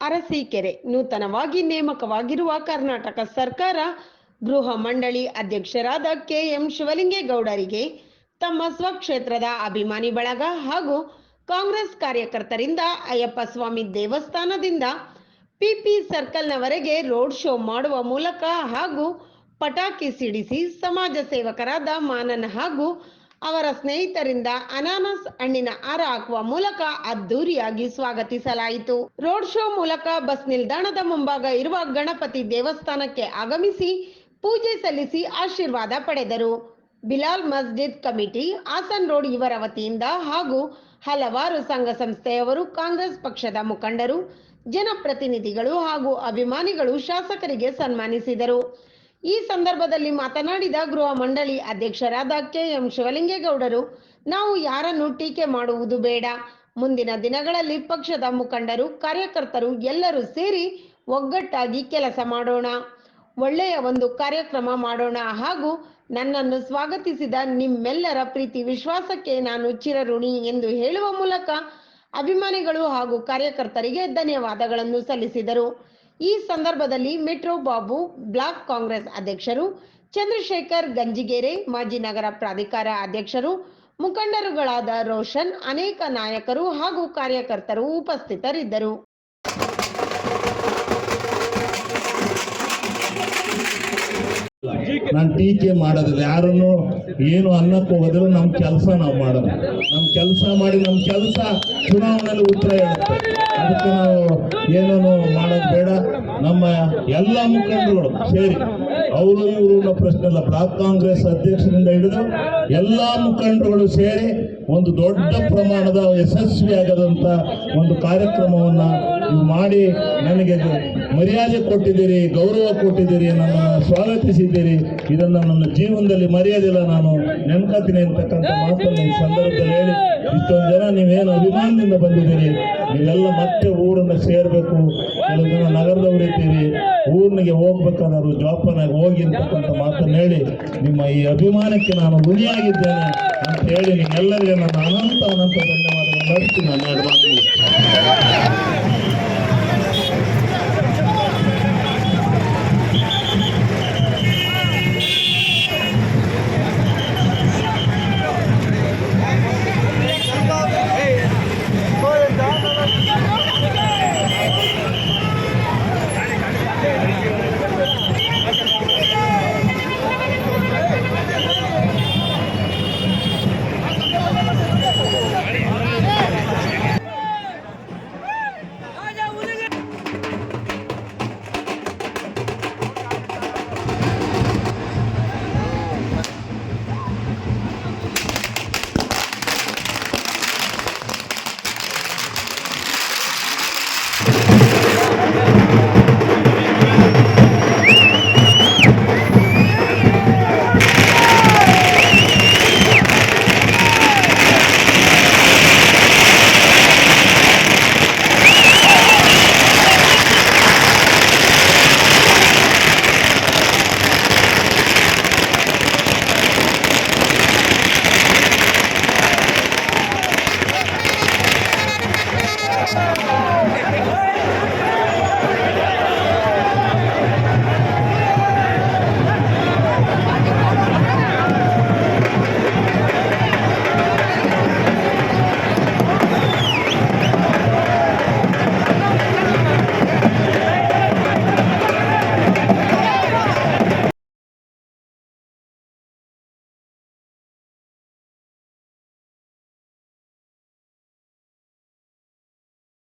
ಅರಸೀಕೆರೆ ನೂತನವಾಗಿ ನೇಮಕವಾಗಿರುವ ಕರ್ನಾಟಕ ಸರ್ಕಾರ ಗೃಹ ಮಂಡಳಿ ಅಧ್ಯಕ್ಷರಾದ ಕೆಎಂ ಶಿವಲಿಂಗೇಗೌಡರಿಗೆ ತಮ್ಮ ಸ್ವಕ್ಷೇತ್ರದ ಅಭಿಮಾನಿ ಬಳಗ ಹಾಗೂ ಕಾಂಗ್ರೆಸ್ ಕಾರ್ಯಕರ್ತರಿಂದ ಅಯ್ಯಪ್ಪ ಸ್ವಾಮಿ ದೇವಸ್ಥಾನದಿಂದ ಪಿಪಿ ಸರ್ಕಲ್ನವರೆಗೆ ರೋಡ್ ಶೋ ಮಾಡುವ ಮೂಲಕ ಹಾಗೂ ಪಟಾಕಿ ಸಿಡಿಸಿ ಸಮಾಜ ಸೇವಕರಾದ ಮಾನನ್ ಹಾಗೂ ಅವರ ಸ್ನೇಹಿತರಿಂದ ಅನಾನಸ್ ಹಣ್ಣಿನ ಹಾರ ಹಾಕುವ ಮೂಲಕ ಅದ್ದೂರಿಯಾಗಿ ಸ್ವಾಗತಿಸಲಾಯಿತು. ರೋಡ್ ಶೋ ಮೂಲಕ ಬಸ್ ನಿಲ್ದಾಣದ ಮುಂಭಾಗ ಇರುವ ಗಣಪತಿ ದೇವಸ್ಥಾನಕ್ಕೆ ಆಗಮಿಸಿ ಪೂಜೆ ಸಲ್ಲಿಸಿ ಆಶೀರ್ವಾದ ಪಡೆದರು. ಬಿಲಾಲ್ ಮಸ್ಜಿದ್ ಕಮಿಟಿ, ಹಾಸನ್ ರೋಡ್ ಇವರ ವತಿಯಿಂದ ಹಾಗೂ ಹಲವಾರು ಸಂಘ ಸಂಸ್ಥೆಯವರು, ಕಾಂಗ್ರೆಸ್ ಪಕ್ಷದ ಮುಖಂಡರು, ಜನಪ್ರತಿನಿಧಿಗಳು ಹಾಗೂ ಅಭಿಮಾನಿಗಳು ಶಾಸಕರಿಗೆ ಸನ್ಮಾನಿಸಿದರು. ಈ ಸಂದರ್ಭದಲ್ಲಿ ಮಾತನಾಡಿದ ಗೃಹ ಮಂಡಳಿ ಅಧ್ಯಕ್ಷರಾದ ಕೆಎಂ ಶಿವಲಿಂಗೇಗೌಡರು, ನಾವು ಯಾರನ್ನು ಟೀಕೆ ಮಾಡುವುದು ಬೇಡ. ಮುಂದಿನ ದಿನಗಳಲ್ಲಿ ಪಕ್ಷದ ಮುಖಂಡರು, ಕಾರ್ಯಕರ್ತರು ಎಲ್ಲರೂ ಸೇರಿ ಒಗ್ಗಟ್ಟಾಗಿ ಕೆಲಸ ಮಾಡೋಣ. ಒಳ್ಳೆಯ ಒಂದು ಕಾರ್ಯಕ್ರಮ ಮಾಡೋಣ ಹಾಗೂ ನನ್ನನ್ನು ಸ್ವಾಗತಿಸಿದ ನಿಮ್ಮೆಲ್ಲರ ಪ್ರೀತಿ ವಿಶ್ವಾಸಕ್ಕೆ ನಾನು ಚಿರಋಣಿ ಎಂದು ಹೇಳುವ ಮೂಲಕ ಅಭಿಮಾನಿಗಳು ಹಾಗೂ ಕಾರ್ಯಕರ್ತರಿಗೆ ಧನ್ಯವಾದಗಳನ್ನು ಸಲ್ಲಿಸಿದರು. ಈ ಸಂದರ್ಭದಲ್ಲಿ ಮೆಟ್ರೋ ಬಾಬು ಬ್ಲಾಕ್ ಕಾಂಗ್ರೆಸ್ ಅಧ್ಯಕ್ಷರು, ಚಂದ್ರಶೇಖರ್ ಗಂಜಿಗೆರೆ, ಮಾಜಿ ನಗರ ಪ್ರಾಧಿಕಾರ ಅಧ್ಯಕ್ಷರು, ಮುಖಂಡರುಗಳಾದ ರೋಷನ್, ಅನೇಕ ನಾಯಕರು ಹಾಗೂ ಕಾರ್ಯಕರ್ತರು ಉಪಸ್ಥಿತರಿದ್ದರು. ನಾನು ಟೀಕೆ ಮಾಡೋದಿಲ್ಲ. ಯಾರನ್ನು ಏನು ಅನ್ನಕ್ಕೆ ಹೋಗೋದಿಲ್ಲ ನಮ್ಮ ಕೆಲಸ ನಾವು ಮಾಡೋದು. ನಮ್ಮ ಕೆಲಸ ಮಾಡಿ ನಮ್ಮ ಕೆಲಸ ಚುನಾವಣೆಯಲ್ಲಿ ಉತ್ತರ ಹೇಳುತ್ತೆ. ಅದಕ್ಕೆ ನಾವು ಏನನ್ನು ಮಾಡೋದು ಬೇಡ. ನಮ್ಮ ಎಲ್ಲ ಮುಖಂಡರುಗಳು ಸೇರಿ, ಅವರು ಇವರು ಪ್ರಶ್ನೆ ಇಲ್ಲ ಬ್ಲಾಕ್ ಕಾಂಗ್ರೆಸ್ ಅಧ್ಯಕ್ಷರಿಂದ ಹಿಡಿದು ಎಲ್ಲ ಮುಖಂಡರುಗಳು ಸೇರಿ ಒಂದು ದೊಡ್ಡ ಪ್ರಮಾಣದ ಯಶಸ್ವಿಯಾಗದಂತ ಒಂದು ಕಾರ್ಯಕ್ರಮವನ್ನ ಮಾಡಿ ನನಗೆ ಮರ್ಯಾದೆ ಕೊಟ್ಟಿದ್ದೀರಿ, ಗೌರವ ಕೊಟ್ಟಿದ್ದೀರಿ ನನ್ನ ಸ್ವಾಗತಿಸಿದ್ದೀರಿ. ಇದನ್ನ ನನ್ನ ಜೀವನದಲ್ಲಿ ಮರೆಯೋದಿಲ್ಲ ನಾನು ನೆನ್ಕೋತೀನಿ ಅಂತಕ್ಕಂಥ ಮಾತನ್ನು ಈ ಸಂದರ್ಭದಲ್ಲಿ ಹೇಳಿ. ಇಷ್ಟೊಂದು ಜನ ನೀವೇನು ಅಭಿಮಾನದಿಂದ ಬಂದಿದ್ದೀರಿ? ನೀವೆಲ್ಲ ಮತ್ತೆ ಊರನ್ನ ಸೇರಬೇಕು. ಕೆಲವು ಜನ ನಗರದವರು ಇದ್ದೀರಿ. ಊರಿನಿಗೆ ಹೋಗ್ಬೇಕಾದ್ರು ಜೋಪಾನಾಗಿ ಹೋಗಿ ಅಂತಕ್ಕಂಥ ಮಾತನ್ನು ಹೇಳಿ ನಿಮ್ಮ ಈ ಅಭಿಮಾನಕ್ಕೆ ನಾನು ಋಣಿಯಾಗಿದ್ದೇನೆ ಅಂತ ಹೇಳಿ ನಿಮ್ಮೆಲ್ಲರಿಗೆ ನನ್ನ ಅನಂತ ಅನಂತ ಧನ್ಯವಾದಗಳನ್ನು ಅರ್ಪಿಸಿ ನಾನು. আসে